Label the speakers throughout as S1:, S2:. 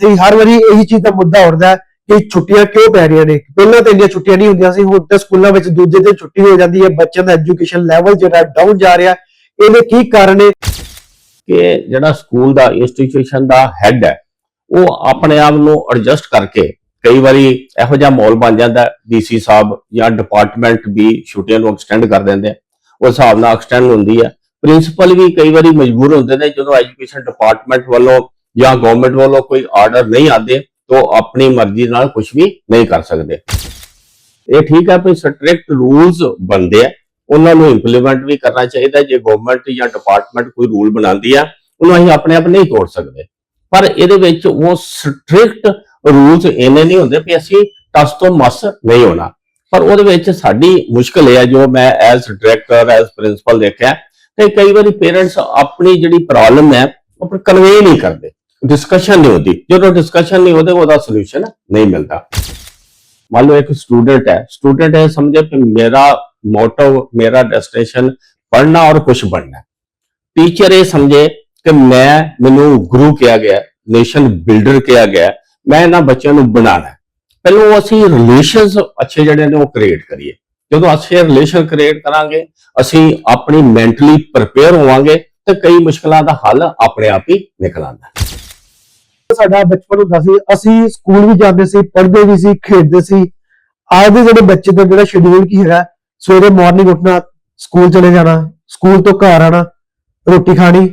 S1: ਤੇ ਹਰ ਵਾਰੀ ਇਹੀ ਚੀਜ਼ ਦਾ ਮੁੱਦਾ ਉੱਠਦਾ ਹੈ ਕਿ ਛੁੱਟੀਆਂ ਕਿਉਂ ਪੈ ਰਹੀਆਂ ਨੇ? ਪਹਿਲਾਂ ਤਾਂ ਇੰਨੀਆਂ ਛੁੱਟੀਆਂ ਨਹੀਂ ਹੁੰਦੀਆਂ ਸੀ, ਹੁਣ ਤਾਂ ਸਕੂਲਾਂ ਵਿੱਚ ਦੂਜੇ ਦਿਨ ਛੁੱਟੀ ਹੋ ਜਾਂਦੀ ਹੈ, ਬੱਚਿਆਂ ਦਾ ਐਜੂਕੇਸ਼ਨ ਲੈਵਲ ਜਿਹੜਾ ਡਾਊਨ ਜਾ ਰਿਹਾ ਇਹਦੇ ਕੀ ਕਾਰਨ ਹੈ
S2: ਕਿ ਜਿਹੜਾ ਸਕੂਲ ਦਾ ਇੰਸਟੀਟਿਊਸ਼ਨ ਦਾ ਹੈੱਡ ਹੈ, ਉਹ ਆਪਣੇ ਆਪ ਨੂੰ ਐਡਜਸਟ ਕਰਕੇ ਕਈ ਵਾਰੀ ਇਹੋ ਜਿਹਾ ਮਾਹੌਲ ਬਣ ਜਾਂਦਾ ਡੀਸੀ ਸਾਹਿਬ ਜਾਂ ਡਿਪਾਰਟਮੈਂਟ ਵੀ ਛੁੱਟੀਆਂ ਨੂੰ ਐਕਸਟੈਂਡ ਕਰ ਦਿੰਦੇ ਆ, ਉਹ ਹਿਸਾਬ ਨਾਲ ਐਕਸਟੈਂਡ ਹੁੰਦੀ ਹੈ। ਪ੍ਰਿੰਸੀਪਲ ਵੀ ਕਈ ਵਾਰੀ ਮਜਬੂਰ ਹੁੰਦੇ ਨੇ, ਜਦੋਂ ਐਜੂਕੇਸ਼ਨ ਡਿਪਾਰਟਮੈਂਟ ਵੱਲੋਂ ਜਾਂ ਗਵਰਨਮੈਂਟ ਵੱਲੋਂ ਕੋਈ ਆਰਡਰ ਨਹੀਂ ਆਉਂਦੇ, ਤਾਂ ਉਹ ਆਪਣੀ ਮਰਜ਼ੀ ਨਾਲ ਕੁਝ ਵੀ ਨਹੀਂ ਕਰ ਸਕਦੇ। ਇਹ ਠੀਕ ਹੈ ਵੀ ਸਟ੍ਰਿਕਟ ਰੂਲਸ ਬਣਦੇ ਆ। ਉਹਨਾਂ ਨੂੰ ਇੰਪਲੀਮੈਂਟ ਵੀ ਕਰਨਾ ਚਾਹੀਦਾ। ਜੇ ਗਵਰਨਮੈਂਟ ਜਾਂ ਡਿਪਾਰਟਮੈਂਟ ਕੋਈ ਰੂਲ ਬਣਾਉਂਦੀ ਆ, ਉਹਨੂੰ ਅਸੀਂ ਆਪਣੇ ਆਪ ਨਹੀਂ ਤੋੜ ਸਕਦੇ। ਪਰ ਇਹਦੇ ਵਿੱਚ ਉਹ ਸਟ੍ਰਿਕਟ ਰੂਲਸ ਇੰਨੇ ਨਹੀਂ ਹੁੰਦੇ ਵੀ ਅਸੀਂ ਟਸ ਤੋਂ ਮਸ ਨਹੀਂ ਹੋਣਾ। ਪਰ ਉਹਦੇ ਵਿੱਚ ਸਾਡੀ ਮੁਸ਼ਕਲ ਇਹ ਹੈ ਜੋ ਮੈਂ ਐਜ਼ ਡਾਇਰੈਕਟਰ ਐਜ਼ ਪ੍ਰਿੰਸੀਪਲ ਦੇਖਿਆ, ਕਿ ਕਈ ਵਾਰੀ ਪੇਰੈਂਟਸ ਆਪਣੀ ਜਿਹੜੀ ਪ੍ਰੋਬਲਮ ਹੈ, ਉਹ ਕਨਵੇ ਨਹੀਂ ਕਰਦੇ। ਡਿਸਕਸ਼ਨ ਨਹੀਂ ਹੁੰਦੀ ਜਦੋਂ ਡਿਸਕਸ਼ਨ ਨਹੀਂ ਹੁੰਦੇ ਉਹਦਾ ਸੋਲੂਸ਼ਨ ਨਹੀਂ ਮਿਲਦਾ ਮੰਨ ਲਓ ਇੱਕ ਸਟੂਡੈਂਟ ਹੈ ਸਟੂਡੈਂਟ ਇਹ ਸਮਝੇ ਕਿ ਮੇਰਾ ਮੋਟਿਵ ਮੇਰਾ ਡੈਸਟੀਨੇਸ਼ਨ ਪੜ੍ਹਨਾ ਔਰ ਕੁਝ ਬਣਨਾ ਟੀਚਰ ਇਹ ਸਮਝੇ ਕਿ ਮੈਂ ਮੈਨੂੰ ਗੁਰੂ ਕਿਹਾ ਗਿਆ ਨੇਸ਼ਨ ਬਿਲਡਰ ਕਿਹਾ ਗਿਆ ਮੈਂ ਇਹਨਾਂ ਬੱਚਿਆਂ ਨੂੰ ਬਣਾਉਣਾ ਪਹਿਲਾਂ ਅਸੀਂ ਰਿਲੇਸ਼ਨਸ ਅੱਛੇ ਜਿਹੜੇ ਨੇ ਉਹ ਕ੍ਰੀਏਟ ਕਰੀਏ ਜਦੋਂ ਅੱਛੇ ਰਿਲੇਸ਼ਨ ਕ੍ਰੀਏਟ ਕਰਾਂਗੇ ਅਸੀਂ ਆਪਣੀ ਮੈਂਟਲੀ ਪ੍ਰਪੇਅਰ ਹੋਵਾਂਗੇ ਤੇ ਕਈ ਮੁਸ਼ਕਲਾਂ ਦਾ ਹੱਲ ਆਪਣੇ ਆਪ ਹੀ ਨਿਕਲ ਆਉਂਦਾ
S1: ਸਾਡਾ ਬਚਪਨ ਹੁੰਦਾ ਸੀ, ਅਸੀਂ ਸਕੂਲ ਵੀ ਜਾਂਦੇ ਸੀ, ਪੜ੍ਹਦੇ ਵੀ ਸੀ, ਖੇਡਦੇ ਸੀ। ਅੱਜ ਦੇ ਜਿਹੜੇ ਬੱਚੇ ਦਾ ਜਿਹੜਾ ਸ਼ਡਿਊਲ ਕੀ ਹੈਗਾ, ਸਵੇਰੇ ਮਾਰਨਿੰਗ ਉੱਠਣਾ, ਸਕੂਲ ਚਲੇ ਜਾਣਾ, ਸਕੂਲ ਤੋਂ ਘਰ ਆਣਾ, ਰੋਟੀ ਖਾਣੀ,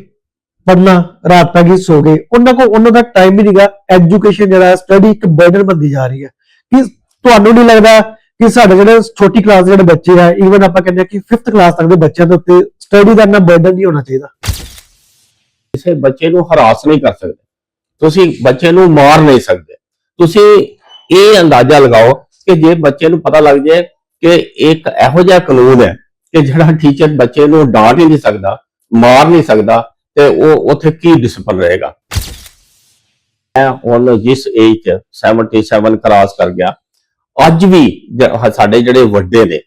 S1: ਪੜ੍ਹਨਾ, ਰਾਤ ਤੱਕ ਹੀ ਸੋ ਗਏ। ਉਹਨਾਂ ਕੋਲ, ਉਹਨਾਂ ਦਾ ਟਾਈਮ ਹੀ ਨਹੀਂਗਾ ਐਜੂਕੇਸ਼ਨ ਜਿਹੜਾ ਸਟੱਡੀ ਇੱਕ ਬਰਡਨ ਬੰਦੀ ਜਾ ਰਹੀ ਹੈ। ਕਿ ਤੁਹਾਨੂੰ ਨਹੀਂ ਲੱਗਦਾ ਕਿ ਸਾਡੇ ਜਿਹੜੇ ਛੋਟੀ ਕਲਾਸ ਦੇ ਜਿਹੜੇ ਬੱਚੇ ਆ ਈਵਨ ਆਪਾਂ ਕਹਿੰਦੇ ਆ ਕਿ 5th ਕਲਾਸ ਤੱਕ ਦੇ ਬੱਚਿਆਂ ਦੇ ਉੱਤੇ ਸਟੱਡੀ ਦਾ ਇੰਨਾ ਬਰਡਨ ਨਹੀਂ ਹੋਣਾ ਚਾਹੀਦਾ।
S2: ਕਿਸੇ ਬੱਚੇ ਨੂੰ ਹਰਾਸ ਨਹੀਂ ਕਰ ਸਕਦੇ। ਤੁਸੀਂ ਬੱਚੇ ਨੂੰ ਮਾਰ ਨਹੀਂ ਸਕਦੇ। ਤੁਸੀਂ ਇਹ ਅੰਦਾਜ਼ਾ ਲਗਾਓ ਕਿ ਜੇ ਬੱਚੇ ਨੂੰ ਪਤਾ ਲੱਗ ਜਾਏ ਕਿ ਇੱਕ ਇਹੋ ਜਿਹਾ ਕਾਨੂੰਨ ਹੈ ਕਿ ਜਿਹੜਾ ਟੀਚਰ ਬੱਚੇ ਨੂੰ ਡਾਂਟ ਹੀ ਨਹੀਂ ਸਕਦਾ, ਮਾਰ ਨਹੀਂ ਸਕਦਾ, ਤੇ ਉਹ ਉੱਥੇ ਕੀ ਡਿਸਪਲਿਨ ਰਹੇਗਾ। ਮੈਂ ਹੁਣ ਜਿਸ ਏਜ ਚ 77 ਕਰਾਸ ਕਰ ਗਿਆ, ਅੱਜ ਵੀ ਸਾਡੇ ਜਿਹੜੇ ਵੱਡੇ ਨੇ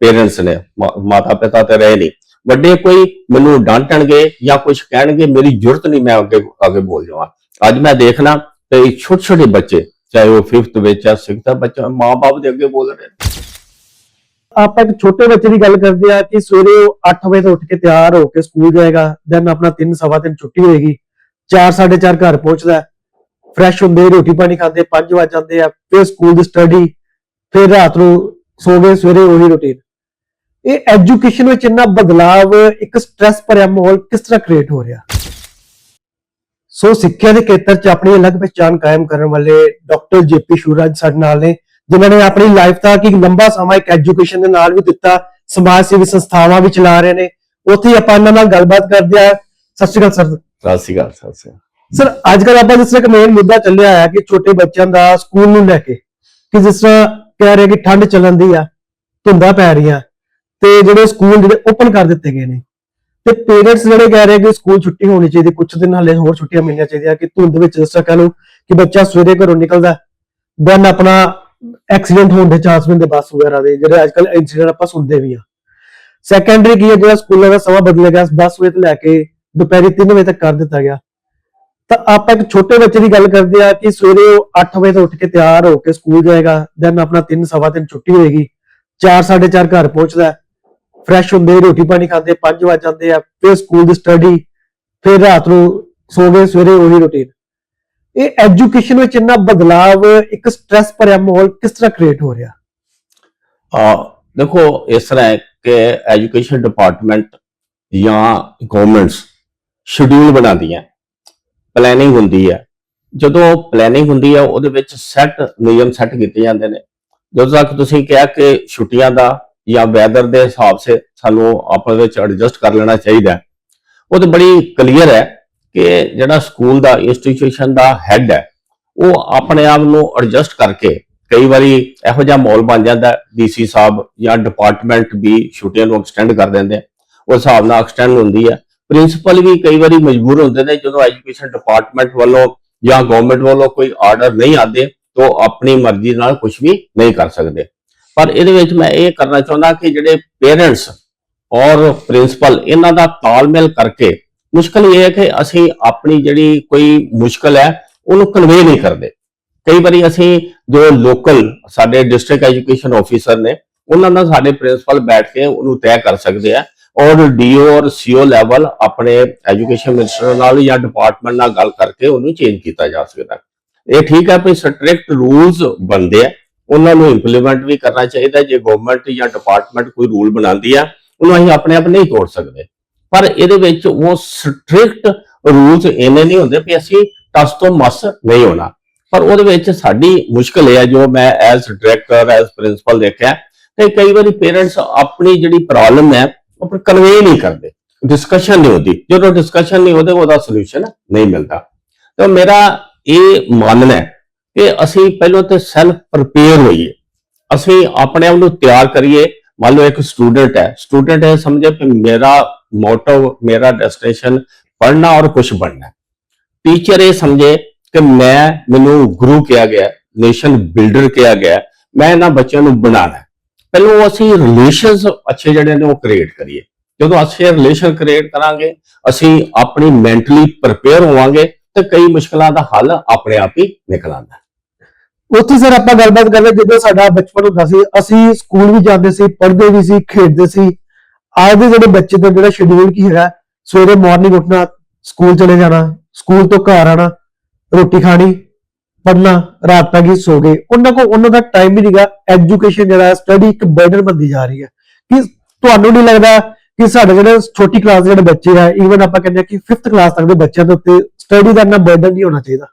S2: ਪੇਰੈਂਟਸ ਨੇ ਮਾਤਾ ਪਿਤਾ ਤੇ ਰਹੇ ਨਹੀਂ। ਵੱਡੇ ਕੋਈ ਮੈਨੂੰ ਡਾਂਟਣਗੇ ਜਾਂ ਕੁਝ ਕਹਿਣਗੇ, ਮੇਰੀ ਜ਼ਰੂਰਤ ਨਹੀਂ, ਮੈਂ ਅੱਗੇ ਅੱਗੇ ਬੋਲ ਜਾਵਾਂ। ਅੱਜ ਮੈਂ ਦੇਖਣਾ ਤੇ ਛੋਟੇ ਛੋਟੇ ਬੱਚੇ, ਚਾਹੇ ਉਹ 5th ਵਿੱਚ ਆ 6th ਬੱਚਾ, ਮਾਂ-ਬਾਪ ਦੇ ਅੱਗੇ ਬੋਲ ਰਹੇ। ਨੇ
S1: ਆਪਾਂ ਇੱਕ ਛੋਟੇ ਬੱਚੇ ਦੀ ਗੱਲ ਕਰਦੇ ਆ ਕਿ ਸਵੇਰੇ ਉਹ 8 ਵਜੇ ਤੋਂ ਉੱਠ ਕੇ ਤਿਆਰ ਹੋ ਕੇ ਸਕੂਲ ਜਾਏਗਾ ਦੈਨ ਆਪਣਾ 3 ਸਵਾ ਤਿੰਨ ਛੁੱਟੀ ਹੋਏਗੀ। 4 4:30 ਘਰ ਪਹੁੰਚਦਾ ਫਰੈਸ਼ ਹੁੰਦੇ, ਰੋਟੀ ਪਾਣੀ ਖਾਂਦੇ 5 ਵਜ ਜਾਂਦੇ ਆ, ਫਿਰ ਸਕੂਲ ਦੀ ਸਟੱਡੀ ਫਿਰ ਰਾਤ ਨੂੰ ਸੋ ਗਏ ਸਵੇਰੇ ਉਹੀ ਰੁਟੀਨ ਇਹ ਐਜੂਕੇਸ਼ਨ ਵਿੱਚ ਇੰਨਾ ਬਦਲਾਵ, ਇੱਕ ਸਟ੍ਰੈਸ ਭਰਿਆ ਮਾਹੌਲ ਕਿਸ ਤਰ੍ਹਾਂ ਕ੍ਰੀਏਟ ਹੋ ਰਿਹਾ? ਸੋ ਸਿੱਖਿਆ ਦੇ ਖੇਤਰ 'ਚ ਆਪਣੀ ਅਲੱਗ ਪਛਾਣ ਕਾਇਮ ਕਰਨ ਵਾਲੇ ਡਾਕਟਰ ਜੇਪੀ ਸ਼ੂਰਾਜ ਸਾਡੇ ਨਾਲ ਨੇ ਜਿਨ੍ਹਾਂ ਨੇ ਆਪਣੀ ਲਾਈਫ ਤੱਕ ਇੱਕ ਲੰਬਾ ਸਮਾਂ ਇੱਕ ਐਜੂਕੇਸ਼ਨ ਦੇ ਨਾਲ ਵੀ ਦਿੱਤਾ ਸਮਾਜ ਸੇਵੀ ਸੰਸਥਾਵਾਂ ਵੀ ਚਲਾ ਰਹੇ ਨੇ। ਉੱਥੇ ਆਪਾਂ ਇਹਨਾਂ ਨਾਲ ਗੱਲਬਾਤ ਕਰਦੇ ਆ ਸਤਿ ਸ਼੍ਰੀ ਅਕਾਲ ਸਰ।
S2: ਸਤਿ ਸ਼੍ਰੀ ਅਕਾਲ ਸਤਿ ਸ਼੍ਰੀ ਅਕਾਲ।
S1: ਸਰ ਅੱਜ ਕੱਲ ਆਪਾਂ ਜਿਸ ਤਰ੍ਹਾਂ ਇੱਕ ਮੇਨ ਮੁੱਦਾ ਚੱਲਿਆ ਹੈ ਕਿ ਛੋਟੇ ਬੱਚਿਆਂ ਦਾ ਸਕੂਲ ਨੂੰ ਲੈ ਕੇ ਕਿ ਜਿਸ ਤਰ੍ਹਾਂ ਕਹਿ ਰਹੇ ਕਿ ਠੰਡ ਚੱਲਣ ਦੀ ਆ ਧੁੰਦਾਂ ਪੈ ਰਹੀਆਂ ਤੇ ਜਿਹੜੇ ਸਕੂਲ ਜਿਹੜੇ ਓਪਨ ਕਰ ਦਿੱਤੇ ਗਏ ਨੇ। ਤੇ ਪੇਰੈਂਟਸ ਜਿਹੜੇ ਕਹਿ ਰਹੇ ਕਿ ਸਕੂਲ ਛੁੱਟੀ ਹੋਣੀ ਚਾਹੀਦੀ ਕੁਝ ਦਿਨ ਹਲੇ ਹੋਰ ਛੁੱਟੀਆਂ ਮਿਲਣੀਆਂ ਚਾਹੀਦੀਆਂ ਕਿ ਧੁੰਦ ਵਿੱਚ ਜਿਸ ਤਰ੍ਹਾਂ ਕਹ ਕਿ ਬੱਚਾ ਸਵੇਰੇ ਘਰੋਂ ਨਿਕਲਦਾ ਦੈਨ ਆਪਣਾ ਐਕਸੀਡੈਂਟ ਹੋਣ ਦੇ ਚਾਂਸ ਹੁੰਦੇ ਬੱਸ ਵਗੈਰਾ ਦੇ, ਜਿਹੜੇ ਅੱਜ ਕੱਲ ਇਨਸੀਡੈਂਟ ਆਪਾਂ ਸੁਣਦੇ ਵੀ ਆ ਸੈਕੰਡਰੀ ਕੀ ਹੈ, ਜਿਹੜਾ ਸਕੂਲਾਂ ਦਾ ਸਮਾਂ ਬਦਲਿਆ ਗਿਆ 10 ਵਜੇ ਤੋਂ ਲੈ ਕੇ ਦੁਪਹਿਰੀ 3 ਵਜੇ ਤੱਕ ਕਰ ਦਿੱਤਾ ਗਿਆ। ਤਾਂ ਆਪਾਂ ਇੱਕ ਛੋਟੇ ਬੱਚੇ ਦੀ ਗੱਲ ਕਰਦੇ ਆ ਕਿ ਸਵੇਰੇ ਉਹ 8 ਵਜੇ ਤੋਂ ਉੱਠ ਕੇ ਤਿਆਰ ਹੋ ਕੇ ਸਕੂਲ ਜਾਏਗਾ ਦੈਨ ਆਪਣਾ 3 ਸਵਾ ਤਿੰਨ ਛੁੱਟੀ ਹੋਏਗੀ 4 4:30 ਘਰ ਪਹੁੰਚਦਾ ਫਰੈਸ਼ ਹੁੰਦੇ, ਰੋਟੀ ਪਾਣੀ ਖਾਂਦੇ 5 ਵਜ ਜਾਂਦੇ ਆ, ਫਿਰ ਸਕੂਲ ਦੀ ਸਟੱਡੀ ਫਿਰ ਰਾਤ ਨੂੰ ਸੋ ਗਏ ਸਵੇਰੇ ਉਹੀ ਰੁਟੀਨ ਇਹ ਐਜੂਕੇਸ਼ਨ ਵਿੱਚ ਇੰਨਾ ਬਦਲਾਵ, ਇੱਕ ਸਟ੍ਰੈਸ ਭਰਿਆ ਮਾਹੌਲ ਕਿਸ ਤਰ੍ਹਾਂ ਕ੍ਰੀਏਟ ਹੋ ਰਿਹਾ?
S2: ਆ, ਦੇਖੋ, ਇਸ ਤਰ੍ਹਾਂ ਹੈ ਕਿ ਐਜੂਕੇਸ਼ਨ ਡਿਪਾਰਟਮੈਂਟ ਜਾਂ ਗਵਰਨਮੈਂਟਸ ਸ਼ਡਿਊਲ ਬਣਾਉਂਦੀਆਂ। ਪਲੈਨਿੰਗ ਹੁੰਦੀ ਹੈ। ਜਦੋਂ ਪਲੈਨਿੰਗ ਹੁੰਦੀ ਹੈ, ਉਹਦੇ ਵਿੱਚ ਸੈੱਟ ਨਿਯਮ ਸੈੱਟ ਕੀਤੇ ਜਾਂਦੇ ਨੇ। ਜਦੋਂ ਤੱਕ ਤੁਸੀਂ ਕਿਹਾ ਕਿ ਛੁੱਟੀਆਂ ਦਾ ਜਾਂ ਵੈਦਰ ਦੇ ਹਿਸਾਬ ਸੇ ਸਾਨੂੰ ਆਪਸ ਵਿੱਚ ਐਡਜਸਟ ਕਰ ਲੈਣਾ ਚਾਹੀਦਾ ਉਹ ਤਾਂ ਬੜੀ ਕਲੀਅਰ ਹੈ ਕਿ ਜਿਹੜਾ ਸਕੂਲ ਦਾ ਇੰਸਟੀਟਿਊਸ਼ਨ ਦਾ ਹੈੱਡ ਹੈ, ਉਹ ਆਪਣੇ ਆਪ ਨੂੰ ਐਡਜਸਟ ਕਰਕੇ ਕਈ ਵਾਰੀ ਇਹੋ ਜਿਹਾ ਮਾਹੌਲ ਬਣ ਜਾਂਦਾ ਡੀਸੀ ਸਾਹਿਬ ਜਾਂ ਡਿਪਾਰਟਮੈਂਟ ਵੀ ਛੁੱਟੀਆਂ ਨੂੰ ਐਕਸਟੈਂਡ ਕਰ ਦਿੰਦੇ ਆ। ਉਸ ਹਿਸਾਬ ਨਾਲ ਐਕਸਟੈਂਡ ਹੁੰਦੀ ਹੈ। ਪ੍ਰਿੰਸੀਪਲ ਵੀ ਕਈ ਵਾਰੀ ਮਜਬੂਰ ਹੁੰਦੇ ਨੇ ਜਦੋਂ ਐਜੂਕੇਸ਼ਨ ਡਿਪਾਰਟਮੈਂਟ ਵੱਲੋਂ ਜਾਂ ਗਵਰਨਮੈਂਟ ਵੱਲੋਂ ਕੋਈ ਆਰਡਰ ਨਹੀਂ ਆਉਂਦੇ, ਤਾਂ ਉਹ ਆਪਣੀ ਮਰਜ਼ੀ ਨਾਲ ਕੁਝ ਵੀ ਨਹੀਂ ਕਰ ਸਕਦੇ। ਪਰ ਇਹਦੇ ਵਿੱਚ ਮੈਂ ਇਹ ਕਰਨਾ ਚਾਹੁੰਦਾ ਕਿ ਜਿਹੜੇ ਪੇਰੈਂਟਸ ਔਰ ਪ੍ਰਿੰਸੀਪਲ ਇਹਨਾਂ ਦਾ ਤਾਲਮੇਲ ਕਰਕੇ ਮੁਸ਼ਕਲ ਇਹ ਹੈ ਕਿ ਅਸੀਂ ਆਪਣੀ ਜਿਹੜੀ ਕੋਈ ਮੁਸ਼ਕਲ ਹੈ, ਉਹਨੂੰ ਕਨਵੇ ਨਹੀਂ ਕਰਦੇ। ਕਈ ਵਾਰੀ ਅਸੀਂ ਜੋ ਲੋਕਲ ਸਾਡੇ ਡਿਸਟ੍ਰਿਕਟ ਐਜੂਕੇਸ਼ਨ ਆਫੀਸਰ ਨੇ, ਉਹਨਾਂ ਨਾਲ ਸਾਡੇ ਪ੍ਰਿੰਸੀਪਲ ਬੈਠ ਕੇ ਉਹਨੂੰ ਤੈਅ ਕਰ ਸਕਦੇ ਆ ਔਰ ਡੀਓ ਔਰ ਸੀਓ ਲੈਵਲ ਆਪਣੇ ਐਜੂਕੇਸ਼ਨ ਮਿਨਿਸਟਰ ਨਾਲ ਜਾਂ ਡਿਪਾਰਟਮੈਂਟ ਨਾਲ ਗੱਲ ਕਰਕੇ ਉਹਨੂੰ ਚੇਂਜ ਕੀਤਾ ਜਾ ਸਕਦਾ। ਇਹ ਠੀਕ ਹੈ ਵੀ ਸਟ੍ਰਿਕਟ ਰੂਲਸ ਬੰਦੇ ਆ। ਉਹਨਾਂ ਨੂੰ ਇੰਪਲੀਮੈਂਟ ਵੀ ਕਰਨਾ ਚਾਹੀਦਾ, ਜੇ ਗਵਰਨਮੈਂਟ ਜਾਂ ਡਿਪਾਰਟਮੈਂਟ ਕੋਈ ਰੂਲ ਬਣਾਉਂਦੀ ਆ, ਉਹਨੂੰ ਅਸੀਂ ਆਪਣੇ ਆਪ ਨਹੀਂ ਤੋੜ ਸਕਦੇ। ਪਰ ਇਹਦੇ ਵਿੱਚ ਉਹ ਸਟ੍ਰਿਕਟ ਰੂਲਸ ਇੰਨੇ ਨਹੀਂ ਹੁੰਦੇ ਵੀ ਅਸੀਂ ਟਸ ਤੋਂ ਮਸ ਨਹੀਂ ਹੋਣਾ। ਪਰ ਉਹਦੇ ਵਿੱਚ ਸਾਡੀ ਮੁਸ਼ਕਲ ਇਹ ਹੈ ਜੋ ਮੈਂ ਐਜ਼ ਡਾਇਰੈਕਟਰ ਐਜ਼ ਪ੍ਰਿੰਸੀਪਲ ਦੇਖਿਆ ਕਿ ਕਈ ਵਾਰੀ ਪੇਰੈਂਟਸ ਆਪਣੀ ਜਿਹੜੀ ਪ੍ਰੋਬਲਮ ਹੈ, ਉਹ ਕਨਵੇ ਨਹੀਂ ਕਰਦੇ। ਡਿਸਕਸ਼ਨ ਨਹੀਂ ਹੁੰਦੀ। ਜਦੋਂ ਡਿਸਕਸ਼ਨ ਨਹੀਂ ਹੁੰਦੇ, ਉਹਦਾ ਸੋਲੂਸ਼ਨ ਨਹੀਂ ਮਿਲਦਾ। ਤਾਂ ਮੇਰਾ ਇਹ ਮੰਨਣਾ ਹੈ ਕਿ ਅਸੀਂ ਪਹਿਲਾਂ ਤੇ ਸੈਲਫ ਪ੍ਰਪੇਅਰ ਹੋਈਏ। ਅਸੀਂ ਆਪਣੇ ਆਪ ਨੂੰ ਤਿਆਰ ਕਰੀਏ। ਮੰਨ ਲਓ ਇੱਕ ਸਟੂਡੈਂਟ ਹੈ। ਸਟੂਡੈਂਟ ਹੈ ਸਮਝੇ ਕਿ ਮੇਰਾ ਮੋਟੋ ਮੇਰਾ ਡੈਸਟੀਨੇਸ਼ਨ ਪੜ੍ਹਨਾ ਔਰ ਕੁਝ ਬਣਨਾ ਟੀਚਰ ਇਹ ਸਮਝੇ ਕਿ ਮੈਂ, ਮੈਨੂੰ ਗੁਰੂ ਕਿਹਾ ਗਿਆ ਨੇਸ਼ਨ ਬਿਲਡਰ ਕਿਹਾ ਗਿਆ ਮੈਂ ਇਹਨਾਂ ਬੱਚਿਆਂ ਨੂੰ ਬਣਾਉਣਾ ਪਹਿਲਾਂ ਅਸੀਂ ਰਿਲੇਸ਼ਨਸ ਅੱਛੇ ਜਿਹੜੇ ਨੇ ਉਹ ਕ੍ਰੀਏਟ ਕਰੀਏ। ਜਦੋਂ ਅੱਛੇ ਰਿਲੇਸ਼ਨ ਕ੍ਰੀਏਟ ਕਰਾਂਗੇ, ਅਸੀਂ ਆਪਣੀ ਮੈਂਟਲੀ ਪ੍ਰਪੇਅਰ ਹੋਵਾਂਗੇ। ਤੇ ਕਈ ਮੁਸ਼ਕਲਾਂ ਦਾ ਹੱਲ ਆਪਣੇ ਆਪ ਹੀ ਨਿਕਲ ਆਉਂਦਾ
S1: ਉੱਥੇ ਸਰ ਆਪਾਂ ਗੱਲਬਾਤ ਕਰਦੇ ਜਦੋਂ ਸਾਡਾ ਬਚਪਨ ਹੁੰਦਾ ਸੀ, ਅਸੀਂ ਸਕੂਲ ਵੀ ਜਾਂਦੇ ਸੀ, ਪੜ੍ਹਦੇ ਵੀ ਸੀ, ਖੇਡਦੇ ਸੀ। ਅੱਜ ਦੇ ਜਿਹੜੇ ਬੱਚੇ ਦਾ ਜਿਹੜਾ ਸ਼ਡਿਊਲ ਕੀ ਹੈਗਾ ਸਵੇਰੇ ਮਾਰਨਿੰਗ ਉੱਠਣਾ, ਸਕੂਲ ਚਲੇ ਜਾਣਾ, ਸਕੂਲ ਤੋਂ ਘਰ ਆਣਾ, ਰੋਟੀ ਖਾਣੀ, ਪੜ੍ਹਨਾ, ਰਾਤ ਤੱਕ ਹੀ ਸੋ ਗਏ। ਉਹਨਾਂ ਕੋਲ, ਉਹਨਾਂ ਦਾ ਟਾਈਮ ਹੀ ਨਹੀਂਗਾ ਐਜੂਕੇਸ਼ਨ ਜਿਹੜਾ ਸਟੱਡੀ ਇੱਕ ਬਰਡਨ ਬੰਦੀ ਜਾ ਰਹੀ ਹੈ। ਕਿ ਤੁਹਾਨੂੰ ਨਹੀਂ ਲੱਗਦਾ ਕਿ ਸਾਡੇ ਜਿਹੜੇ ਛੋਟੀ ਕਲਾਸ ਦੇ ਜਿਹੜੇ ਬੱਚੇ ਆ ਈਵਨ ਆਪਾਂ ਕਹਿੰਦੇ ਆ ਕਿ 5th ਕਲਾਸ ਤੱਕ ਦੇ ਬੱਚਿਆਂ ਦੇ ਉੱਤੇ ਸਟੱਡੀ ਦਾ ਇੰਨਾ ਬਰਡਨ ਨਹੀਂ ਹੋਣਾ ਚਾਹੀਦਾ।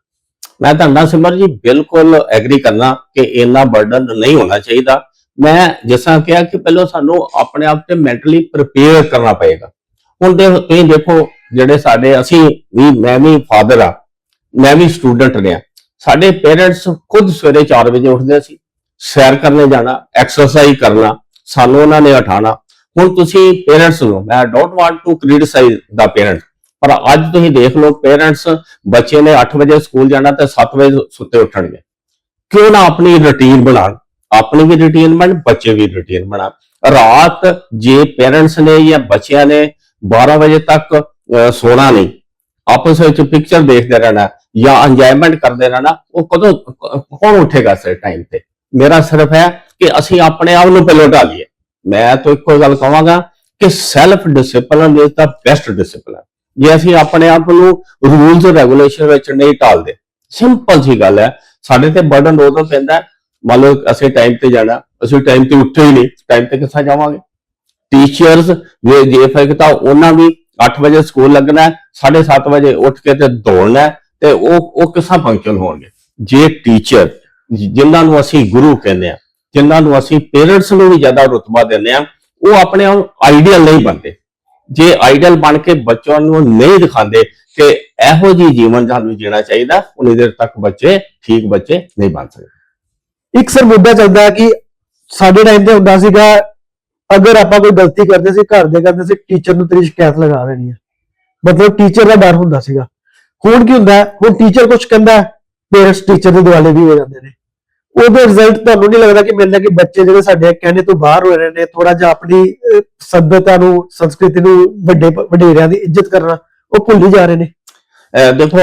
S2: ਮੈਂ ਤੁਹਾਡਾ ਸਿਮਰ ਜੀ, ਬਿਲਕੁਲ ਐਗਰੀ ਕਰਨਾ ਕਿ ਇੰਨਾ ਬਰਡਨ ਨਹੀਂ ਹੋਣਾ ਚਾਹੀਦਾ। ਮੈਂ ਜਿਸਾਂ ਕਿਹਾ ਕਿ ਪਹਿਲਾਂ ਸਾਨੂੰ ਆਪਣੇ ਆਪ ਤੇ ਮੈਂਟਲੀ ਪ੍ਰਪੇਅਰ ਕਰਨਾ ਪਏਗਾ। ਹੁਣ ਦੇ ਤੁਸੀਂ ਦੇਖੋ, ਜਿਹੜੇ ਸਾਡੇ ਅਸੀਂ ਵੀ, ਮੈਂ ਵੀ ਫਾਦਰ ਆ ਮੈਂ ਵੀ ਸਟੂਡੈਂਟ ਰਿਹਾ ਸਾਡੇ ਪੇਰੈਂਟਸ ਖੁਦ ਸਵੇਰੇ 4 ਵਜੇ ਉੱਠਦੇ ਸੀ, ਸੈਰ ਕਰਨੇ ਜਾਣਾ ਐਕਸਰਸਾਈਜ਼ ਕਰਨਾ, ਸਾਨੂੰ ਉਹਨਾਂ ਨੇ ਉਠਾਣਾ ਹੁਣ ਤੁਸੀਂ ਪੇਰੈਂਟਸ ਨੂੰ, ਮੈਂ don't want to criticise the parent ਪਰ ਅੱਜ ਤੁਸੀਂ ਦੇਖ ਲਓ ਪੇਰੈਂਟਸ ਬੱਚੇ ਨੇ 8 ਵਜੇ ਸਕੂਲ ਜਾਣਾ ਤੇ 7 ਵਜੇ ਸੁੱਤੇ ਉੱਠਣਗੇ। ਕਿਉਂ ਨਾ ਆਪਣੀ ਰੁਟੀਨ ਬਣਾਉਣ ਆਪਣੀ ਵੀ ਰੁਟੀਨ ਬਣ ਬੱਚੇ ਵੀ ਰੁਟੀਨ ਬਣਾਉਣ ਰਾਤ ਜੇ ਪੇਰੈਂਟਸ ਨੇ ਜਾਂ ਬੱਚਿਆਂ ਨੇ 12 ਵਜੇ ਤੱਕ ਅਹ, ਸੋਣਾ ਨਹੀਂ ਆਪਸ ਵਿੱਚ ਪਿਕਚਰ ਦੇਖਦੇ ਰਹਿਣਾ ਜਾਂ ਇੰਜੋਇਮੈਂਟ ਕਰਦੇ ਰਹਿਣਾ ਉਹ ਕਦੋਂ ਕੌਣ ਉੱਠੇਗਾ ਸੇ ਟਾਈਮ ਤੇ? ਮੇਰਾ ਸਿਰਫ ਹੈ ਕਿ ਅਸੀਂ ਆਪਣੇ ਆਪ ਨੂੰ ਪਹਿਲਾਂ ਢਾਲੀਏ। ਮੈਂ ਤਾਂ ਇੱਕੋ ਗੱਲ ਕਹਾਂਗਾ ਕਿ self discipline is the best discipline ਜੇ ਅਸੀਂ ਆਪਣੇ ਆਪ ਨੂੰ ਰੂਲਸ ਰੈਗੂਲੇਸ਼ਨ ਵਿੱਚ ਨਹੀਂ ਢਾਲਦੇ ਸਿੰਪਲ ਜੀ ਗੱਲ ਹੈ, ਸਾਡੇ ਤੇ ਬਰਡਨ ਉਦੋਂ ਪੈਂਦਾ ਮੰਨ ਲਓ ਅਸੀਂ ਟਾਈਮ ਤੇ ਜਾਣਾ, ਅਸੀਂ ਟਾਈਮ ਤੇ ਉੱਠੇ ਹੀ ਨਹੀਂ ਟਾਈਮ ਤੇ ਕਿੱਥਾਂ ਜਾਵਾਂਗੇ? ਟੀਚਰਸ ਜੇ ਜੇ ਫਿਰ ਤਾਂ ਉਹਨਾਂ ਵੀ 8 ਵਜੇ ਸਕੂਲ ਲੱਗਣਾ ਹੈ 7:30 ਵਜੇ ਉੱਠ ਕੇ ਤੇ ਦੌੜਨਾ ਤੇ ਉਹ ਉਹ ਕਿਸਾਂ ਫੰਕਸ਼ਨ ਹੋਣਗੇ? ਜੇ ਟੀਚਰ ਜਿਨ੍ਹਾਂ ਨੂੰ ਅਸੀਂ ਗੁਰੂ ਕਹਿੰਦੇ ਆ ਜਿਨ੍ਹਾਂ ਨੂੰ ਅਸੀਂ ਪੇਰੈਂਟਸ ਨੂੰ ਵੀ ਜ਼ਿਆਦਾ ਰੁਤਬਾ ਦਿੰਦੇ ਆ ਉਹ ਆਪਣੇ ਆਪ ਆਈਡੀਅਲ ਨਹੀਂ ਬਣਦੇ। ਜੇ ਆਈਡਲ ਬਣ ਕੇ ਬੱਚਿਆਂ ਨੂੰ ਨਹੀਂ ਦਿਖਾਉਂਦੇ ਕਿ ਇਹੋ ਜੀ ਜੀਵਨ ਸਾਨੂੰ ਜੀਣਾ ਚਾਹੀਦਾ, ਉਨੀ ਦੇਰ ਤੱਕ ਬੱਚੇ ਠੀਕ ਬੱਚੇ ਨਹੀਂ ਬਣ ਸਕਦੇ।
S1: ਇੱਕ ਸਰ ਮੁੱਦਾ ਚੱਲਦਾ ਹੈ ਕਿ ਸਾਡੇ ਟਾਈਮ ਤੇ ਹੁੰਦਾ ਸੀਗਾ, ਅਗਰ ਆਪਾਂ ਕੋਈ ਗਲਤੀ ਕਰਦੇ ਸੀ, ਘਰ ਦੇ ਕਰਦੇ ਸੀ ਟੀਚਰ ਨੂੰ ਤੇਰੀ ਸ਼ਿਕਾਇਤ ਲਗਾ ਦੇਣੀ ਹੈ। ਮਤਲਬ ਟੀਚਰ ਦਾ ਡਰ ਹੁੰਦਾ ਸੀਗਾ। ਹੁਣ ਕੀ ਹੁੰਦਾ ਹੁਣ ਟੀਚਰ ਕੁਝ ਕਹਿੰਦਾ ਪੇਰੈਂਟਸ ਟੀਚਰ ਦੇ ਦੁਆਲੇ ਵੀ ਹੋ ਜਾਂਦੇ ਨੇ। ਉਹਦੇ ਰਿਜ਼ਲਟ ਤੁਹਾਨੂੰ ਨਹੀਂ ਲੱਗਦਾ ਕਿ ਮਿਲਦਾ ਕਿ ਬੱਚੇ ਜਿਹੜੇ ਸਾਡੇ ਕਹਿਣੇ ਤੋਂ ਬਾਹਰ ਹੋ ਰਹੇ ਨੇ ਥੋੜਾ ਜਿਹਾ ਆਪਣੀ ਸੱਭਿਅਤਾ ਨੂੰ, ਸੰਸਕ੍ਰਿਤੀ ਨੂੰ ਵੱਡੇ ਵਡੇਰਿਆਂ ਦੀ ਇੱਜ਼ਤ ਕਰਨਾ, ਉਹ ਭੁੱਲੀ ਜਾ ਰਹੇ ਨੇ।
S2: ਦੇਖੋ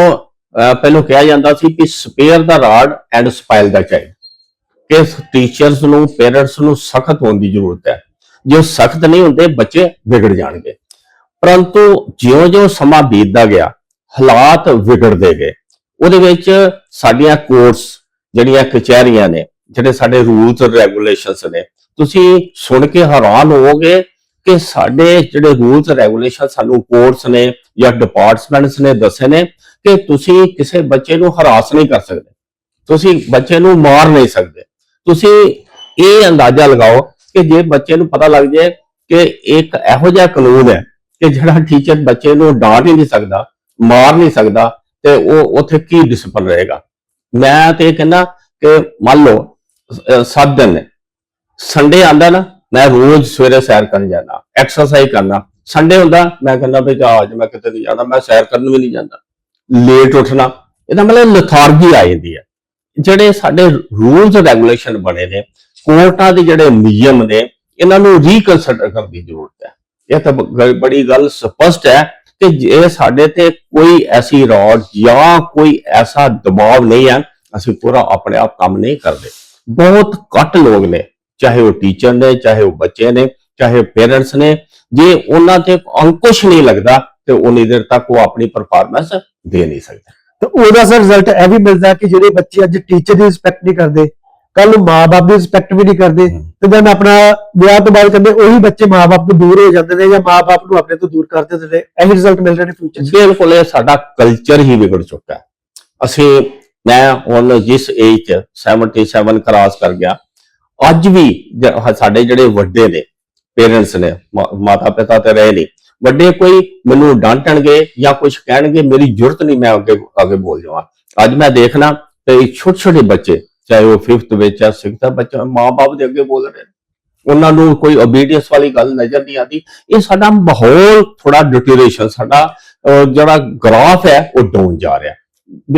S2: ਪਹਿਲਾਂ ਕਿਹਾ ਜਾਂਦਾ ਸੀ ਕਿ spare the rod and spoil the child ਕਿ ਟੀਚਰਸ ਨੂੰ ਪੇਰੈਂਟਸ ਨੂੰ ਸਖਤ ਹੋਣ ਦੀ ਜ਼ਰੂਰਤ ਹੈ। ਜੇ ਸਖਤ ਨਹੀਂ ਹੁੰਦੇ, ਬੱਚੇ ਵਿਗੜ ਜਾਣਗੇ। ਪਰੰਤੂ ਜਿਉਂ-ਜਿਉਂ ਸਮਾਂ ਬੀਤਦਾ ਗਿਆ, ਹਾਲਾਤ ਵਿਗੜਦੇ ਗਏ। ਉਹਦੇ ਵਿੱਚ ਸਾਡੀਆਂ ਕੋਰਸ ਜਿਹੜੀਆਂ ਕਚਹਿਰੀਆਂ ਨੇ, ਜਿਹੜੇ ਸਾਡੇ ਰੂਲਸ ਰੈਗੂਲੇਸ਼ਨਸ ਨੇ, ਤੁਸੀਂ ਸੁਣ ਕੇ ਹੈਰਾਨ ਹੋਵੋਗੇ ਕਿ ਸਾਡੇ ਜਿਹੜੇ ਰੂਲਸ ਰੈਗੂਲੇਸ਼ਨ ਸਾਨੂੰ ਕੋਰਟਸ ਨੇ ਜਾਂ ਡਿਪਾਰਟਮੈਂਟਸ ਨੇ ਦੱਸੇ ਨੇ ਕਿ ਤੁਸੀਂ ਕਿਸੇ ਬੱਚੇ ਨੂੰ ਹਰਾਸ ਨਹੀਂ ਕਰ ਸਕਦੇ। ਤੁਸੀਂ ਬੱਚੇ ਨੂੰ ਮਾਰ ਨਹੀਂ ਸਕਦੇ। ਤੁਸੀਂ ਇਹ ਅੰਦਾਜ਼ਾ ਲਗਾਓ ਕਿ ਜੇ ਬੱਚੇ ਨੂੰ ਪਤਾ ਲੱਗ ਜਾਏ ਕਿ ਇੱਕ ਇਹੋ ਜਿਹਾ ਕਾਨੂੰਨ ਹੈ ਕਿ ਜਿਹੜਾ ਟੀਚਰ ਬੱਚੇ ਨੂੰ ਡਾਂਟ ਹੀ ਨਹੀਂ ਸਕਦਾ, ਮਾਰ ਨਹੀਂ ਸਕਦਾ, ਤੇ ਉਹ ਉੱਥੇ ਕੀ ਡਿਸਪਲਿਨ ਰਹੇਗਾ। ਮੈਂ ਤੇ ਇਹ ਕਹਿੰਦਾ ਕਿ ਮੰਨ ਲਓ 7 ਦਿਨ ਨੇ। ਸੰਡੇ ਆਂਦਾ ਨਾ, ਮੈਂ ਰੋਜ਼ ਸਵੇਰੇ ਸੈਰ ਕਰਨ ਜਾਂਦਾ ਐਕਸਰਸਾਈਜ਼ ਕਰਨਾ। ਸੰਡੇ ਹੁੰਦਾ, ਮੈਂ ਕਹਿੰਦਾ ਵੀ ਜਾ, ਅੱਜ ਮੈਂ ਕਿਤੇ ਨਹੀਂ ਜਾਣਾ ਮੈਂ ਸੈਰ ਕਰਨ ਵੀ ਨਹੀਂ ਜਾਂਦਾ। ਲੇਟ ਉੱਠਣਾ, ਇਹਦਾ ਮਤਲਬ ਲਥਾਰਗੀ ਆ ਜਾਂਦੀ ਹੈ ਜਿਹੜੇ ਸਾਡੇ ਰੂਲਸ ਰੈਗੂਲੇਸ਼ਨ ਬਣੇ ਨੇ ਕੋਰਟਾਂ ਦੇ ਜਿਹੜੇ ਨਿਯਮ ਨੇ, ਇਹਨਾਂ ਨੂੰ ਰੀਕਨਸੀਡਰ ਕਰਨ ਦੀ ਜ਼ਰੂਰਤ ਹੈ। ਇਹ ਤਾਂ ਬੜੀ ਗੱਲ ਸਪਸ਼ਟ ਹੈ ਕਿ ਜੇ ਸਾਡੇ ਤੇ ਕੋਈ ਐਸੀ ਰੌਡ ਜਾਂ ਕੋਈ ਐਸਾ ਦਬਾਅ ਨਹੀਂ ਹੈ, ਅਸੀਂ ਪੂਰਾ ਆਪਣੇ ਆਪ ਕੰਮ ਨਹੀਂ ਕਰਦੇ। ਬਹੁਤ ਘੱਟ ਲੋਕ ਨੇ, ਚਾਹੇ ਉਹ ਟੀਚਰ ਨੇ, ਚਾਹੇ ਉਹ ਬੱਚੇ ਨੇ, ਚਾਹੇ ਪੇਰੈਂਟਸ ਨੇ, ਜੇ ਉਹਨਾਂ ਤੇ ਅੰਕੁਸ਼ ਨਹੀਂ ਲੱਗਦਾ, ਤੇ ਉਨੀ ਦੇਰ ਤੱਕ ਉਹ ਆਪਣੀ ਪਰਫਾਰਮੈਂਸ ਦੇ ਨਹੀਂ ਸਕਦੇ।
S1: ਤੇ ਉਹਦਾ ਸਰ ਰਿਜ਼ਲਟ ਇਹ ਵੀ ਮਿਲਦਾ ਕਿ ਜਿਹੜੇ ਬੱਚੇ ਅੱਜ ਟੀਚਰ ਦੀ ਰਿਸਪੈਕਟ ਨਹੀਂ ਕਰਦੇ ਕੱਲ ਨੂੰ ਮਾਪੇ ਦੀ ਰਿਸਪੈਕਟ ਵੀ ਨਹੀਂ ਕਰਦੇ। ਤੇ then ਆਪਣਾ ਵਿਆਹ ਤੋਂ ਬਾਅਦ ਕਹਿੰਦੇ ਉਹੀ ਬੱਚੇ ਮਾਪੇ ਤੋਂ ਦੂਰ ਹੋ ਜਾਂਦੇ ਨੇ ਜਾਂ ਮਾਪੇ ਨੂੰ ਆਪਣੇ ਤੋਂ ਦੂਰ ਕਰ ਦਿੰਦੇ ਨੇ ਇਹੀ ਰਿਜ਼ਲਟ ਮਿਲ ਰਹੇ ਨੇ ਫਿਊਚਰ
S2: ਬਿਲਕੁਲ ਇਹ ਸਾਡਾ ਕਲਚਰ ਹੀ ਵਿਗੜ ਚੁੱਕਾ ਅਸੀਂ ਮੈਂ ਹੁਣ ਜਿਸ ਏਜ ਚ 77 ਕਰਾਸ ਕਰ ਗਿਆ ਅੱਜ ਵੀ ਸਾਡੇ ਜਿਹੜੇ ਵੱਡੇ ਨੇ ਪੇਰੈਂਟਸ ਨੇ ਮਾਤਾ ਪਿਤਾ ਤੇ ਰਹੇ ਨਹੀਂ ਵੱਡੇ ਕੋਈ ਮੈਨੂੰ ਡਾਂਟਣਗੇ ਜਾਂ ਕੁਝ ਕਹਿਣਗੇ ਮੇਰੀ ਜ਼ਰੂਰਤ ਨਹੀਂ ਮੈਂ ਅੱਗੇ ਅੱਗੇ ਬੋਲ ਜਾਵਾਂ ਅੱਜ ਮੈਂ ਦੇਖਣਾ ਤੇ ਛੋਟੇ ਛੋਟੇ ਬੱਚੇ ਚਾਹੇ ਉਹ 5th ਵਿੱਚ ਜਾਂ 6th ਬੱਚਾ ਮਾਂ-ਬਾਪ ਦੇ ਅੱਗੇ ਬੋਲ ਰਹੇ ਨੇ। ਉਹਨਾਂ ਨੂੰ ਕੋਈ ਓਬੀਡੀਐਂਸ ਵਾਲੀ ਗੱਲ ਨਜ਼ਰ ਨਹੀਂ ਆਉਂਦੀ। ਇਹ ਸਾਡਾ ਮਾਹੌਲ ਥੋੜਾ ਡਿਟੀਰੇਸ਼ਨ ਸਾਡਾ ਜਿਹੜਾ ਗ੍ਰਾਫ ਹੈ, ਉਹ ਡਾਊਨ ਜਾ ਰਿਹਾ।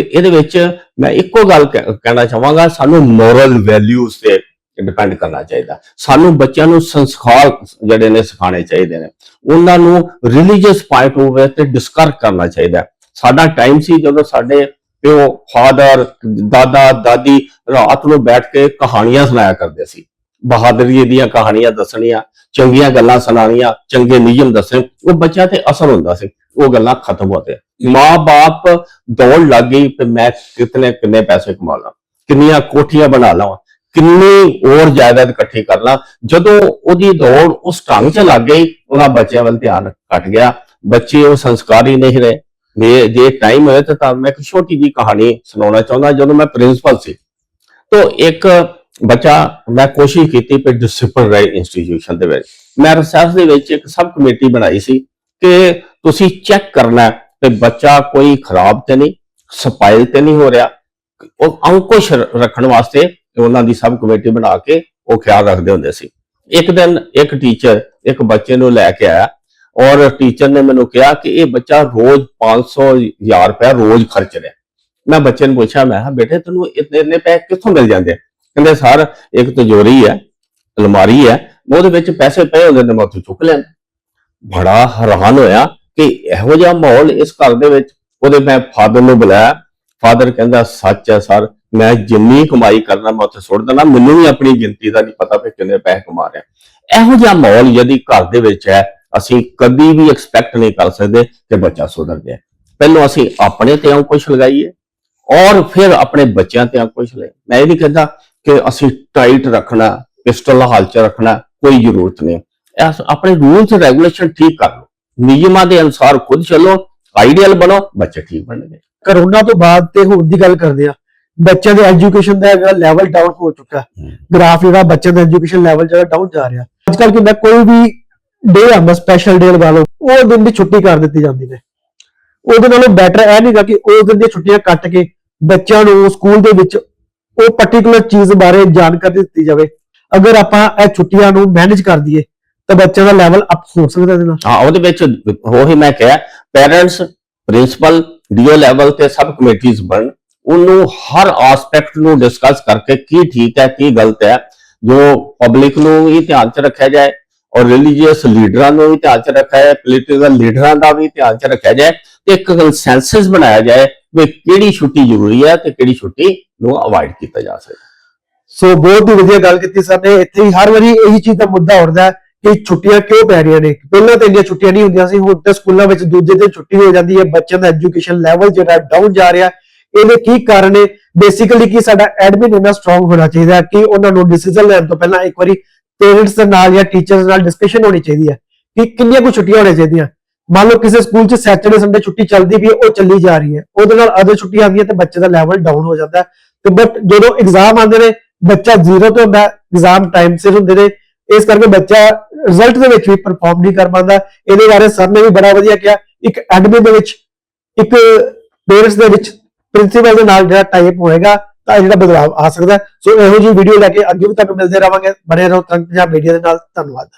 S2: ਇਹਦੇ ਵਿੱਚ ਮੈਂ ਇੱਕੋ ਗੱਲ ਕਹਿ- ਕਹਿਣਾ ਚਾਹਾਂਗਾ, ਸਾਨੂੰ ਮੋਰਲ ਵੈਲਿਊਜ਼ ਤੇ ਡਿਪੈਂਡ ਕਰਨਾ ਚਾਹੀਦਾ। ਸਾਨੂੰ ਬੱਚਿਆਂ ਨੂੰ ਸੰਸਕਾਰ ਜਿਹੜੇ ਨੇ ਸਿਖਾਉਣੇ ਚਾਹੀਦੇ ਨੇ। ਉਹਨਾਂ ਨੂੰ ਰਿਲੀਜੀਅਸ ਪੁਆਇੰਟ ਆਫ ਤੇ ਡਿਸਕਸ ਕਰਨਾ ਚਾਹੀਦਾ। ਸਾਡਾ ਟਾਈਮ ਸੀ ਜਦੋਂ ਸਾਡੇ ਪਿਓ, ਫਾਦਰ, ਦਾਦਾ, ਦਾਦੀ ਰਾਤ ਨੂੰ ਬੈਠ ਕੇ ਕਹਾਣੀਆਂ ਸੁਣਾਇਆ ਕਰਦੇ ਸੀ। ਬਹਾਦਰੀ ਦੀਆਂ ਕਹਾਣੀਆਂ ਦੱਸਣੀਆਂ, ਚੰਗੀਆਂ ਗੱਲਾਂ ਸੁਣਾਉਣੀਆਂ, ਚੰਗੇ ਨਿਯਮ ਦੱਸਣੇ, ਉਹ ਬੱਚਿਆਂ ਤੇ ਅਸਰ ਹੁੰਦਾ ਸੀ। ਉਹ ਗੱਲਾਂ ਖਤਮ ਹੋ ਗਏ ਮਾਂ-ਬਾਪ ਦੌੜ ਲੱਗ ਗਈ ਤੇ ਮੈਂ ਕਿਤਨੇ ਕਿੰਨੇ ਪੈਸੇ ਕਮਾ ਲਾਂ, ਕਿੰਨੀਆਂ ਕੋਠੀਆਂ ਬਣਾ ਲਵਾਂ ਕਿੰਨੀ ਹੋਰ ਜਾਇਦਾਦ ਇਕੱਠੀ ਕਰ ਲਾਂ। ਜਦੋਂ ਉਹਦੀ ਦੌੜ ਉਸ ਢੰਗ 'ਚ ਲੱਗ ਗਈ ਉਹਨਾਂ ਬੱਚਿਆਂ ਵੱਲ ਧਿਆਨ ਘਟ ਗਿਆ। ਬੱਚੇ ਉਹ ਸੰਸਕਾਰੀ ਨਹੀਂ ਰਹੇ। ਜੇ ਜੇ ਟਾਈਮ ਹੋਏ ਤਾਂ ਤੁਹਾਨੂੰ ਮੈਂ ਇੱਕ ਛੋਟੀ ਜੀ ਕਹਾਣੀ ਸੁਣਾਉਣਾ ਚਾਹੁੰਦਾ, ਜਦੋਂ ਮੈਂ ਪ੍ਰਿੰਸੀਪਲ ਸੀ। ਤਾਂ ਇੱਕ ਬੱਚਾ ਮੈਂ ਕੋਸ਼ਿਸ਼ ਕੀਤੀ ਕਿ ਡਿਸਪਲਿਨ ਰਹੇ ਇੰਸਟੀਟਿਊਸ਼ਨ ਦੇ ਵਿੱਚ। ਮੈਂ ਰਿਸਰਚ ਦੇ ਵਿੱਚ ਇੱਕ ਸਬ ਕਮੇਟੀ ਬਣਾਈ ਸੀ ਕਿ ਤੁਸੀਂ ਚੈੱਕ ਕਰਨਾ ਕਿ ਬੱਚਾ ਕੋਈ ਖਰਾਬ ਤੇ ਨਹੀਂ ਸਪਾਈਲ ਤੇ ਨਹੀਂ ਹੋ ਰਿਹਾ। ਉਹ ਅੰਕੁਸ਼ ਰੱਖਣ ਵਾਸਤੇ ਉਹਨਾਂ ਦੀ ਸਬ ਕਮੇਟੀ ਬਣਾ ਕੇ ਉਹ ਖਿਆਲ ਰੱਖਦੇ ਹੁੰਦੇ ਸੀ। ਇੱਕ ਦਿਨ ਇੱਕ ਟੀਚਰ ਇੱਕ ਬੱਚੇ ਨੂੰ ਲੈ ਕੇ ਆਇਆ ਔਰ ਟੀਚਰ ਨੇ ਮੈਨੂੰ ਕਿਹਾ ਕਿ ਇਹ ਬੱਚਾ ਰੋਜ਼ 500 ਹਜ਼ਾਰ ਰੁਪਏ ਰੋਜ਼ ਖਰਚ ਰਿਹਾ। ਮੈਂ ਬੱਚੇ ਨੂੰ ਪੁੱਛਿਆ, ਮੈਂ ਕਿਹਾ, ਬੇਟੇ, ਤੈਨੂੰ ਇਤਨੇ ਇੰਨੇ ਪੈਸੇ ਕਿੱਥੋਂ ਮਿਲ ਜਾਂਦੇ ਕਹਿੰਦੇ, ਸਰ, ਇੱਕ ਤਜੋਰੀ ਹੈ, ਅਲਮਾਰੀ ਹੈ, ਉਹਦੇ ਵਿੱਚ ਪੈਸੇ ਪਏ ਹੁੰਦੇ ਨੇ, ਮੈਂ ਉੱਥੋਂ ਚੁੱਕ ਲਿਆ। ਬੜਾ ਹੈਰਾਨ ਹੋਇਆ ਕਿ ਇਹੋ ਜਿਹਾ ਮਾਹੌਲ ਇਸ ਘਰ ਦੇ ਵਿੱਚ। ਉਹਦੇ ਮੈਂ ਫਾਦਰ ਨੂੰ ਬੁਲਾਇਆ। ਫਾਦਰ ਕਹਿੰਦਾ, ਸੱਚ ਹੈ, ਸਰ, ਮੈਂ ਜਿੰਨੀ ਕਮਾਈ ਕਰਨਾ, ਮੈਂ ਉੱਥੇ ਸੁੱਟ ਦੇਣਾ। ਮੈਨੂੰ ਵੀ ਆਪਣੀ ਗਿਣਤੀ ਦਾ ਨਹੀਂ ਪਤਾ ਕਿ ਕਿੰਨੇ ਪੈਸੇ ਕਮਾ ਰਿਹਾ। ਇਹੋ ਜਿਹਾ ਮਾਹੌਲ ਯਦੀ ਘਰ ਦੇ ਵਿੱਚ ਹੈ ਅਸੀਂ ਕਦੀ ਵੀ ਐਕਸਪੈਕਟ ਨਹੀਂ ਕਰ ਸਕਦੇ ਕਿ ਬੱਚਾ ਸੁਧਰ ਜਾਏ ਪਹਿਲਾਂ ਅਸੀਂ ਆਪਣੇ ਤੇ ਅੰਕੁਸ਼ ਲਗਾਈਏ ਔਰ ਫਿਰ ਆਪਣੇ ਬੱਚਿਆਂ ਤੇ ਅੰਕੁਸ਼ ਲੈ ਮੈਂ ਇਹ ਨਹੀਂ ਕਹਿੰਦਾ ਕਿ ਅਸੀਂ ਟਾਈਟ ਰੱਖਣਾ ਪਿਸਟਲ ਹਾਲ ਚ ਰੱਖਣਾ ਕੋਈ ਜ਼ਰੂਰਤ ਨਹੀਂ। ਆਪਣੇ ਰੂਲਸ ਰੈਗੂਲੇਸ਼ਨ ਠੀਕ ਕਰ ਲਓ। ਨਿਯਮਾਂ ਦੇ ਅਨੁਸਾਰ ਖੁਦ ਚੱਲੋ ਆਈਡੀਅਲ ਬਣੋ ਬੱਚੇ ਠੀਕ ਬਣਨਗੇ।
S1: ਕਰੋਨਾ ਤੋਂ ਬਾਅਦ ਤੇ ਹੁਣ ਦੀ ਗੱਲ ਕਰਦੇ ਆ ਬੱਚਿਆਂ ਦੇ ਐਜੂਕੇਸ਼ਨ ਦਾ ਹੈਗਾ ਲੈਵਲ ਡਾਊਨ ਹੋ ਚੁੱਕਾ। ਗ੍ਰਾਫ ਜਿਹੜਾ ਬੱਚਿਆਂ ਦਾ ਐਜੂਕੇਸ਼ਨ ਲੈਵਲ ਜਿਹੜਾ ਡਾਊਨ ਜਾ ਰਿਹਾ। ਅੱਜ ਕੱਲ ਕਿੰਨਾ ਕੋਈ ਵੀ ਡੇ ਆਂਦਾ ਸਪੈਸ਼ਲ ਡੇ ਲਗਾ ਲਓ। ਉਹ ਦਿਨ ਦੀ ਛੁੱਟੀ ਕਰ ਦਿੱਤੀ ਜਾਂਦੀ ਨੇ। ਉਹਦੇ ਨਾਲੋਂ ਬੈਟਰ ਇਹ ਨਹੀਂਗਾ ਕਿ ਉਸ ਦਿਨ ਦੀਆਂ ਛੁੱਟੀਆਂ ਕੱਟ ਕੇ ਬੱਚਿਆਂ ਨੂੰ ਸਕੂਲ ਦੇ ਵਿੱਚ ਉਹ ਪਾਰਟਿਕੂਲਰ ਚੀਜ਼ ਬਾਰੇ ਜਾਣਕਾਰੀ ਦਿੱਤੀ ਜਾਵੇ। ਅਗਰ ਆਪਾਂ ਇਹ ਛੁੱਟੀਆਂ ਨੂੰ ਮੈਨੇਜ ਕਰ ਦਈਏ, ਤਾਂ ਬੱਚਿਆਂ ਦਾ ਲੈਵਲ ਅਪ ਹੋ ਸਕਦਾ ਇਹਦੇ ਨਾਲ।
S2: ਹਾਂ, ਉਹਦੇ ਵਿੱਚ ਉਹੀ ਮੈਂ ਕਿਹਾ ਪੇਰੈਂਟਸ ਪ੍ਰਿੰਸੀਪਲ ਡੀਓ ਲੈਵਲ ਤੇ ਸਬ ਕਮੇਟੀਆਂ ਬਣ, ਉਹਨੂੰ ਹਰ ਐਸਪੈਕਟ ਨੂੰ ਡਿਸਕਸ ਕਰਕੇ ਕੀ ਠੀਕ ਹੈ, ਕੀ ਗਲਤ ਹੈ, ਜੋ ਪਬਲਿਕ ਨੂੰ ਇਹ ਧਿਆਨ 'ਚ ਰੱਖਿਆ ਜਾਏ ਔਰ ਰਿਲੀਜੀਅਸ ਲੀਡਰਾਂ ਨੂੰ ਵੀ ਧਿਆਨ 'ਚ ਰੱਖਿਆ ਜਾਏ ਪੋਲੀਟੀਕਲ ਲੀਡਰਾਂ ਦਾ ਵੀ ਧਿਆਨ 'ਚ ਰੱਖਿਆ ਜਾਏ ਤੇ ਇੱਕ ਕੰਸੈਂਸਸ ਬਣਾਇਆ ਜਾਏ ਵੀ ਕਿਹੜੀ ਛੁੱਟੀ ਜ਼ਰੂਰੀ ਹੈ ਤੇ ਕਿਹੜੀ ਛੁੱਟੀ ਨੂੰ ਅਵਾਇਡ ਕੀਤਾ ਜਾ ਸਕਦਾ
S1: ਸੋ ਬਹੁਤ ਹੀ ਵਧੀਆ ਗੱਲ ਕੀਤੀ ਸਰ ਨੇ। ਇੱਥੇ ਹੀ ਹਰ ਵਾਰੀ ਇਹੀ ਚੀਜ਼ ਦਾ ਮੁੱਦਾ ਉੱਠਦਾ ਕਿ ਛੁੱਟੀਆਂ ਕਿਉਂ ਪੈ ਰਹੀਆਂ ਨੇ? ਪਹਿਲਾਂ ਤਾਂ ਇੰਨੀਆਂ ਛੁੱਟੀਆਂ ਨਹੀਂ ਹੁੰਦੀਆਂ ਸੀ, ਹੁਣ ਤਾਂ ਸਕੂਲਾਂ ਵਿੱਚ ਦੂਜੇ ਦਿਨ ਛੁੱਟੀ ਹੋ ਜਾਂਦੀ ਹੈ, ਬੱਚਿਆਂ ਦਾ ਐਜੂਕੇਸ਼ਨ ਲੈਵਲ ਜਿਹੜਾ ਡਾਊਨ ਜਾ ਰਿਹਾ ਇਹਦੇ ਕੀ ਕਾਰਨ ਨੇ? ਬੇਸਿਕਲੀ ਕਿ ਸਾਡਾ ਐਡਮਿਨ ਇੰਨਾ ਸਟਰੋਂਗ ਹੋਣਾ ਚਾਹੀਦਾ ਕਿ ਉਹਨਾਂ ਨੂੰ ਡਿਸੀਜਨ ਲੈਣ ਤੋਂ ਪਹਿਲਾਂ ਇੱਕ ਵਾਰੀ ਪੇਰੈਂਟਸ ਦੇ ਨਾਲ ਜਾਂ ਟੀਚਰਸ ਨਾਲ ਡਿਸਕਸ਼ਨ ਹੋਣੀ ਚਾਹੀਦੀ ਹੈ ਕਿ ਕਿੰਨੀਆਂ ਕੁ ਛੁੱਟੀਆਂ ਹੋਣੀਆਂ ਚਾਹੀਦੀਆਂ। ਮੰਨ ਲਓ ਕਿਸੇ ਸਕੂਲ 'ਚ ਸੈਟਰਡੇ ਸੰਡੇ ਛੁੱਟੀ ਚੱਲਦੀ ਵੀ ਹੈ, ਉਹ ਚੱਲੀ ਜਾ ਰਹੀ ਹੈ। ਉਹਦੇ ਨਾਲ ਅਦਰ ਛੁੱਟੀਆਂ ਆਉਂਦੀਆਂ ਤੇ ਬੱਚੇ ਦਾ ਲੈਵਲ ਡਾਊਨ ਹੋ ਜਾਂਦਾ। ਤੇ ਬਟ ਜਦੋਂ ਐਗਜ਼ਾਮ ਆਉਂਦੇ ਨੇ, ਬੱਚਾ ਜ਼ੀਰੋ ਤੋਂ ਹੁੰਦਾ ਐਗਜ਼ਾਮ ਟਾਈਮ ਸਿਰ ਹੁੰਦੇ ਨੇ, ਇਸ ਕਰਕੇ ਬੱਚਾ ਰਿਜ਼ਲਟ ਦੇ ਵਿੱਚ ਵੀ ਪਰਫਾਰਮ ਨਹੀਂ ਕਰ ਪਾਉਂਦਾ। ਇਹਦੇ ਬਾਰੇ ਸਰ ਨੇ ਵੀ ਬੜਾ ਵਧੀਆ ਕਿਹਾ। ਇੱਕ ਐਡਮਿਨ ਦੇ ਵਿੱਚ, ਇੱਕ ਪੇਰੈਂਟਸ ਦੇ ਵਿੱਚ ਪ੍ਰਿੰਸੀਪਲ ਦੇ ਨਾਲ ਜਿਹੜਾ ਟਾਈਪ ਹੋਏਗਾ ਤਾਂ ਜਿਹੜਾ ਬਦਲਾਅ ਆ ਸਕਦਾ ਸੋ ਇਹੋ ਜਿਹੀ ਵੀਡੀਓ ਲੈ ਕੇ ਅੱਗੇ ਵੀ ਤੁਹਾਨੂੰ ਮਿਲਦੇ ਰਵਾਂਗੇ ਬਣੇ ਰਹੋ ਤਰੰਗ ਪੰਜਾਬ ਮੀਡੀਆ ਦੇ ਨਾਲ। ਧੰਨਵਾਦ।